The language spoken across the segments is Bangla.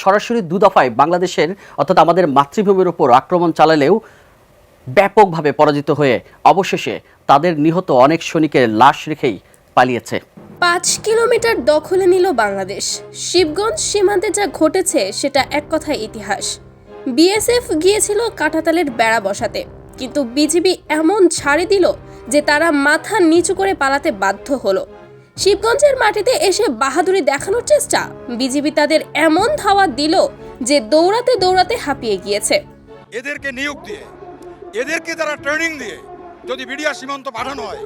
সরাসরি দু দফায় বাংলাদেশের অর্থাৎ আমাদের মাতৃভূমির উপর আক্রমণ চালালেও ব্যাপকভাবে পরাজিত হয়ে অবশেষে তাদের নিহত অনেক সৈনিকের লাশ রেখেই পালিয়েছে। পাঁচ কিলোমিটার দখলে নিল বাংলাদেশ। শিবগঞ্জ সীমান্তে যা ঘটেছে সেটা এক কথায় ইতিহাস। বিএসএফ গিয়েছিল কাঁটাতালের বেড়া বসাতে কিন্তু বিজিবি এমন ছাড়ি দিল যে তারা মাথা নিচু করে পালাতে বাধ্য হলো। শিবগঞ্জের মাটিতে এসে বাহাদুরি দেখানোর চেষ্টা। বিজেপি তাদের এমন ধাওয়া দিল যে দৌড়াতে দৌড়াতে হাঁপিয়ে গিয়েছে। এদেরকে নিয়োগ দিয়ে এদেরকে তারা ট্রেনিং দিয়ে যদি বিডিআর সীমান্ত পাঠানো হয়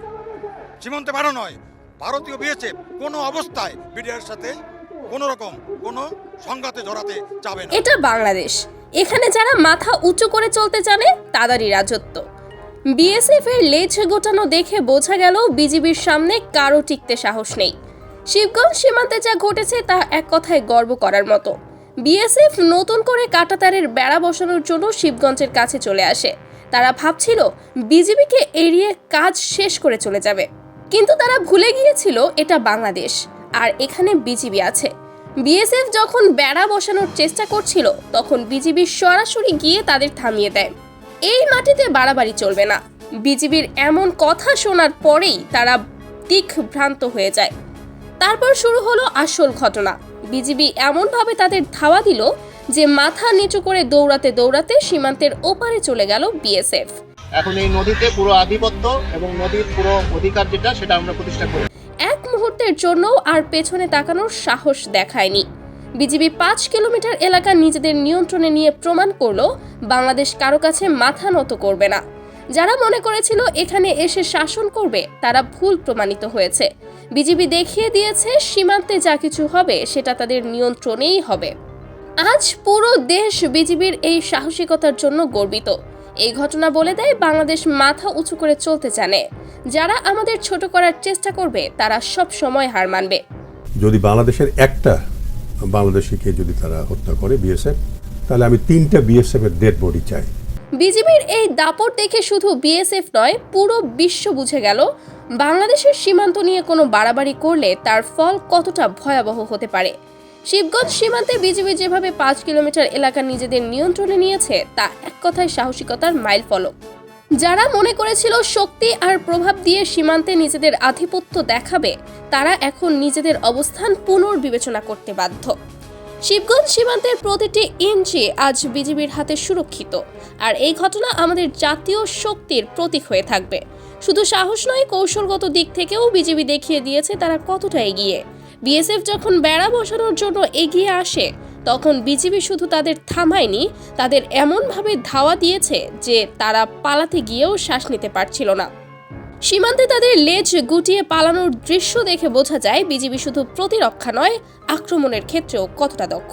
সীমান্তে পাঠানো হয় ভারতীয় বিএসএফ কোনো অবস্থায় বিডিআর সাথে কোনো রকম কোনো সংঘাতে জড়াতে যাবে না। এটা বাংলাদেশ। এখানে যারা মাথা উঁচু করে চলতে জানে তাদেরই রাজত্ব। বিএসএফ এর লেজ গোটানো দেখে বোঝা গেল বিজিবির সামনে কারও টিকতে সাহস নেই। শিবগঞ্জ সীমান্তে যা ঘটেছে তা এক কথায় গর্ব করার মতো। বিএসএফ নতুন করে কাটাতারের বেড়া বসানোর জন্য শিবগঞ্জের কাছে চলে আসে। তারা ভাবছিল বিজিবিকে এড়িয়ে কাজ শেষ করে চলে যাবে। কিন্তু তারা ভুলে গিয়েছিল এটা বাংলাদেশ, আর এখানে বিজিবি আছে। বিএসএফ যখন বেড়া বসানোর চেষ্টা করছিল, তখন বিজিবি সরাসরি গিয়ে তাদের থামিয়ে দেয়। এই মাটিতে বাড়াবাড়ি চলবে না। বিজিবির এমন কথা শোনার পরেই তারা দিকভ্রান্ত হয়ে যায়। তারপর শুরু হলো আসল ঘটনা। বিজিবি এমনভাবে তাদের ধাওয়া দিল যে মাথা নিচু করে দৌড়াতে দৌড়াতে সীমান্তের ওপারে চলে গেল বিএসএফ। এখন এই নদীতে পুরো আধিপত্য এবং নদীর পুরো অধিকার যেটা সেটা আমরা প্রতিষ্ঠা করি। এক মুহূর্তের জন্যও আর পেছনে তাকানোর সাহস দেখায়নি। বিজিবি পাঁচ কিলোমিটার এলাকা নিজেদের নিয়ন্ত্রণে নিয়ে প্রমাণ করল, বাংলাদেশ কারও কাছে মাথা নত করবে না। যারা মনে করেছিল এখানে এসে শাসন করবে, তারা ভুল প্রমাণিত হয়েছে। বিজিবি দেখিয়ে দিয়েছে, সীমান্তে যা কিছু হবে, সেটা তাদের নিয়ন্ত্রণেই হবে। আজ পুরো দেশ বিজিবির এই সাহসিকতার জন্য গর্বিত। এই ঘটনা বলে দেয়, বাংলাদেশ মাথা উঁচু করে চলতে জানে। যারা আমাদের ছোট করার চেষ্টা করবে, তারা সব সময় হার মানবে। যদি বাংলাদেশের একটা বাংলাদেশিকে যদি তারা হত্যা করে বিএসএফ, তাহলে আমি তিনটা বিএসএফ এর ডেড বডি চাই। বিজিবির এই দাপট দেখে শুধু বিএসএফ নয়, পুরো বিশ্ব বুঝে গেল, বাংলাদেশের সীমান্ত নিয়ে কোনো বাড়াবাড়ি করলে তার ফল কতটা ভয়াবহ হতে পারে। শিবগঞ্জ সীমান্তে বিজিবি যেভাবে পাঁচ কিলোমিটার এলাকা নিজেদের নিয়ন্ত্রণে নিয়েছে, তা এক কথায় সাহসিকতার মাইল ফলক যারা মনে করেছিল শক্তি আর প্রভাব দিয়ে সীমান্তে নিজেদের আধিপত্য দেখাবে, তারা এখন নিজেদের অবস্থান পুনর্বিবেচনা করতে বাধ্য। শিবগঞ্জ সীমান্তের প্রতিটি ইঞ্চি আজ বিজিবির হাতে সুরক্ষিত, আর এই ঘটনা আমাদের জাতীয় শক্তির প্রতীক হয়ে থাকবে। শুধু সাহস নয়, কৌশলগত দিক থেকেও বিজিবি দেখিয়ে দিয়েছে তারা কতটা এগিয়ে। বিএসএফ যখন বেড়া বসানোর জন্য এগিয়ে আসে তখন বিজিবি শুধু তাদের থামায়নি, তাদের এমনভাবে ধাওয়া দিয়েছে যে তারা পালাতে গিয়েও শ্বাস নিতে পারছিল না। সীমান্তে তাদের লেজ গুটিয়ে পালানোর দৃশ্য দেখে বোঝা যায় বিজিবি শুধু প্রতিরক্ষা নয়, আক্রমণের ক্ষেত্রেও কতটা দক্ষ।